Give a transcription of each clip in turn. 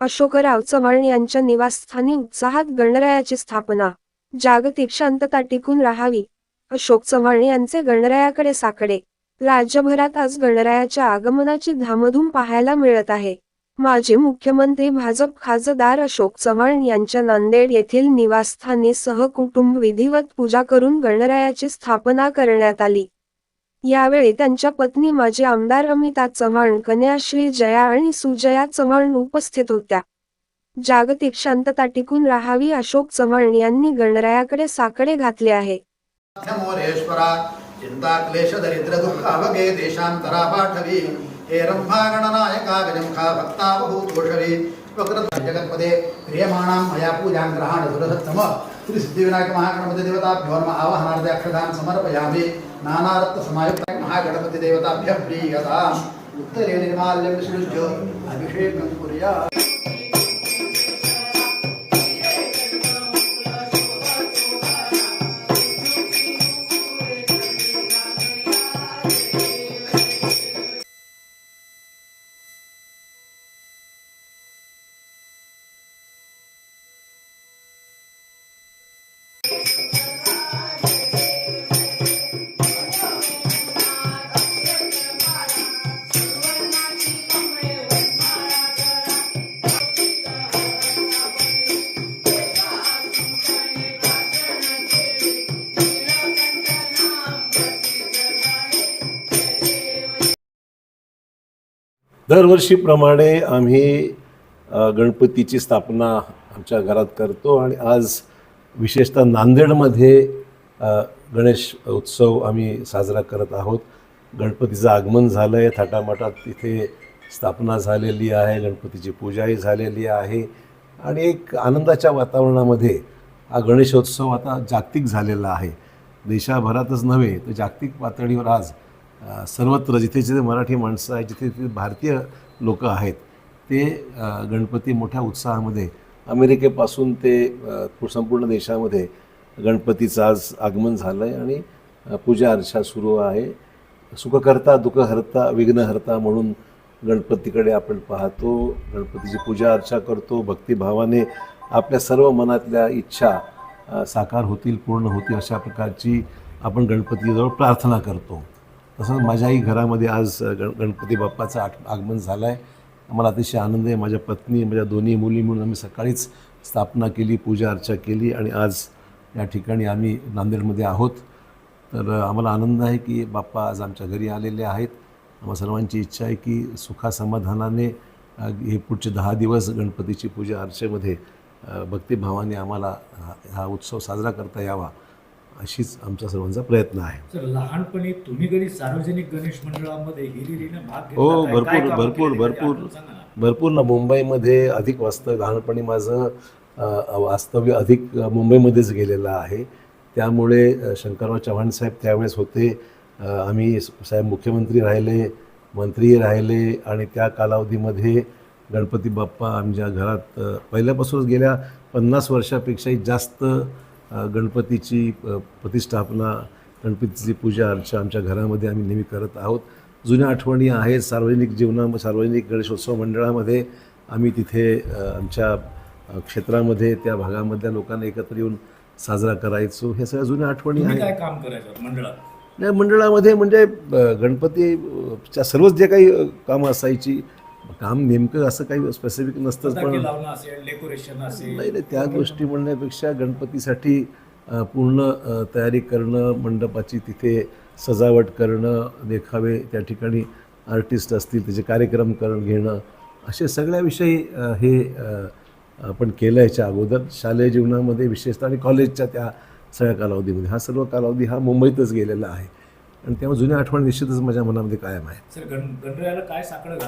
अशोकराव चव्हाण यांच्या निवासस्थानी उत्साहात गणरायाची स्थापना. जागतिक शांतता टिकून राहावी. अशोक चव्हाण यांचे गणरायाकडे साकडे. राज्यभरात आज गणरायाच्या आगमनाची धामधूम पाहायला मिळत आहे. माजी मुख्यमंत्री भाजप खासदार अशोक चव्हाण यांच्या नांदेड येथील निवासस्थानी सहकुटुंब विधिवत पूजा करून गणरायाची स्थापना करण्यात आली. यावेळी त्यांच्या पत्नी माजी आमदार अमिता चव्हाण कन्या श्री जया आणि सुजया चव्हाण उपस्थित होत्या. जागतिक शांतता टिकून राहावी अशोक चव्हाण यांनी गणरायाकडे साकडे घातले आहे. चिंता क्लेश दरिद्र दुःख अवगे देशांतरा पाठवी हे रंभा गणनायका गजमुखा भक्ता बहुतोषवी वक्रत जगत्पदे प्रियमाणां मया पूजां ग्रहाण दुरसत्तम. श्री सिद्धिविनायक महागणपती देवताभ्यो नम आवाहनार्थे अक्षदान समर्पयामि नानारत्न समायुक्त महागणपति देवताभ्यः प्रीयताम् उत्तरे निर्माल्यं सृज्य अभिषेकं कुर्यात् दरवर्षीप्रमाणे आम्ही गणपतीची स्थापना आमच्या घरात करतो आणि आज विशेषतः नांदेडमध्ये गणेश उत्सव आम्ही साजरा करत आहोत. गणपतीचं आगमन झालं आहे थाटामाटात तिथे स्थापना झालेली आहे गणपतीची पूजाही झालेली आहे आणि एक आनंदाच्या वातावरणामध्ये हा गणेशोत्सव आता जागतिक झालेला आहे. देशाभरातच नव्हे तर जागतिक पातळीवर आज सर्वत्र जिथे जिथे मराठी माणसं आहेत जिथे जिथे भारतीय लोक आहेत ते गणपती मोठ्या उत्साहामध्ये अमेरिकेपासून ते संपूर्ण देशामध्ये गणपतीचं आज आगमन झालं आहे आणि पूजा अर्चा सुरू आहे. सुखकर्ता दुःखहर्ता विघ्नहर्ता म्हणून गणपतीकडे आपण पाहतो. गणपतीची पूजा अर्चा करतो. भक्तिभावाने आपल्या सर्व मनातल्या इच्छा साकार होतील पूर्ण होतील अशा प्रकारची आपण गणपतीजवळ प्रार्थना करतो. तसंच माझ्याही घरामध्ये आज गण गणपती बाप्पाचं आठ आगमन झालं आहे आम्हाला अतिशय आनंद आहे. माझ्या पत्नी माझ्या दोन्ही मुली म्हणून आम्ही सकाळीच स्थापना केली पूजा अर्चा केली आणि आज या ठिकाणी आम्ही नांदेडमध्ये आहोत. तर आम्हाला आनंद आहे की बाप्पा आज आमच्या घरी आलेले आहेत. आम्हा सर्वांची इच्छा आहे की सुखासमाधानाने हे पुढचे दहा दिवस गणपतीची पूजा अर्चेमध्ये भक्तिभावाने आम्हाला हा हा उत्सव साजरा करता यावा. अशीच आमचा सर्वांचा प्रयत्न आहे सर लहानपणी तुम्ही कधी सार्वजनिक गणेश मंडळामध्ये हिरिरीने भाग घेतला हो, काय- भरपूर- कामं भरपूर- केली त्याची भरपूर. आठवण सांगा ना. भरपूर ना मुंबईमध्ये अधिक वास्तव लहानपणी माझं अ, वास्तव्य अधिक मुंबईमध्येच गेलेलं आहे त्यामुळे अ, शंकरराव चव्हाण साहेब त्यावेळेस होते अ, आम्ही साहेब मुख्यमंत्री राहिले मंत्रीही राहिले आणि त्या कालावधीमध्ये गणपती बाप्पा आमच्या घरात अ, पहिल्यापासूनच गेल्या पन्नास वर्षापेक्षाही जास्त गणपतीची प्रतिष्ठापना गणपतीची पूजा अर्चा आमच्या घरामध्ये आम्ही नेहमी करत आहोत. जुन्या आठवणी आहेत सार्वजनिक जीवना सार्वजनिक गणेशोत्सव मंडळामध्ये आम्ही तिथे आमच्या क्षेत्रामध्ये त्या भागामधल्या लोकांना एकत्र येऊन साजरा करायचो. हे सगळ्या जुन्या आठवणी आहेत. काय काम करायचं मंडळात? मंडळामध्ये म्हणजे गणपतीच्या सर्वच जे काही कामं असायची काम नेमकं असं काही स्पेसिफिक नसतंच पण डेकोरेशन असेल नाही नाही त्या गोष्टी म्हणण्यापेक्षा गणपतीसाठी पूर्ण तयारी करणं मंडपाची तिथे सजावट करणं देखावे त्या ठिकाणी आर्टिस्ट असतील त्याचे कार्यक्रम करून घेणं असे सगळ्याविषयी हे आपण केलं याच्या अगोदर. शालेय जीवनामध्ये विशेषतः आणि कॉलेजच्या त्या सगळ्या कालावधीमध्ये. हा सर्व कालावधी हा मुंबईतच गेलेला आहे. आणि त्यामुळे जुन्या आठवणी निश्चितच माझ्या मनामध्ये कायम आहे गणरायाला काय साकडं?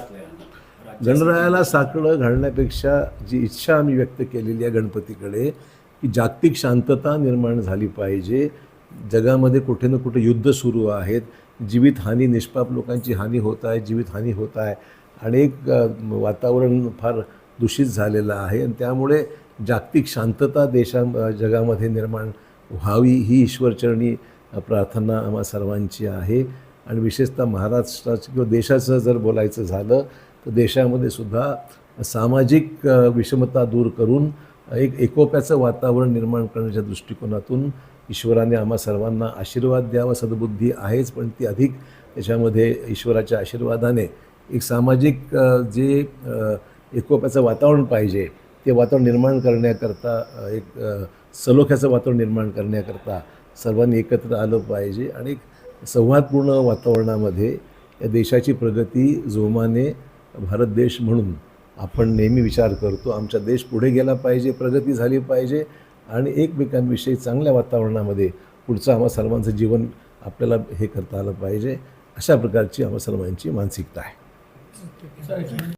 गणरायाला घालण्यापेक्षा जी इच्छा आम्ही व्यक्त केलेली आहे गणपतीकडे की जागतिक शांतता निर्माण झाली पाहिजे. जगामध्ये कुठे ना कुठे युद्ध सुरू आहेत. जीवितहानी निष्पाप लोकांची हानी होत आहे जीवितहानी होत आहे. अनेक वातावरण फार दूषित झालेलं आहे. आणि त्यामुळे जागतिक शांतता देशा जगामध्ये निर्माण व्हावी ही ईश्वरचरणी प्रार्थना आम्हा सर्वांची आहे. आणि विशेषतः महाराष्ट्राचं किंवा देशाचं जर बोलायचं झालं तर देशामध्ये सुद्धा सामाजिक विषमता दूर करून एक एकोप्याचं वातावरण निर्माण करण्याच्या दृष्टिकोनातून ईश्वराने आम्हा सर्वांना आशीर्वाद द्यावा. सद्बुद्धी आहेच पण ती अधिक त्याच्यामध्ये ईश्वराच्या आशीर्वादाने एक सामाजिक जे एकोप्याचं वातावरण पाहिजे ते वातावरण निर्माण करण्याकरता एक सलोख्याचं वातावरण निर्माण करण्याकरता सर्वांनी एकत्र आलं पाहिजे आणि संवादपूर्ण वातावरणामध्ये या देशाची प्रगती जोमाने भारत देश म्हणून आपण नेहमी विचार करतो. आमचा देश पुढे गेला पाहिजे प्रगती झाली पाहिजे आणि एकमेकांविषयी चांगल्या वातावरणामध्ये पुढचं आम्हा सर्वांचं जीवन आपल्याला हे करता आलं पाहिजे. अशा प्रकारची आम्हा सर्वांची मानसिकता आहे.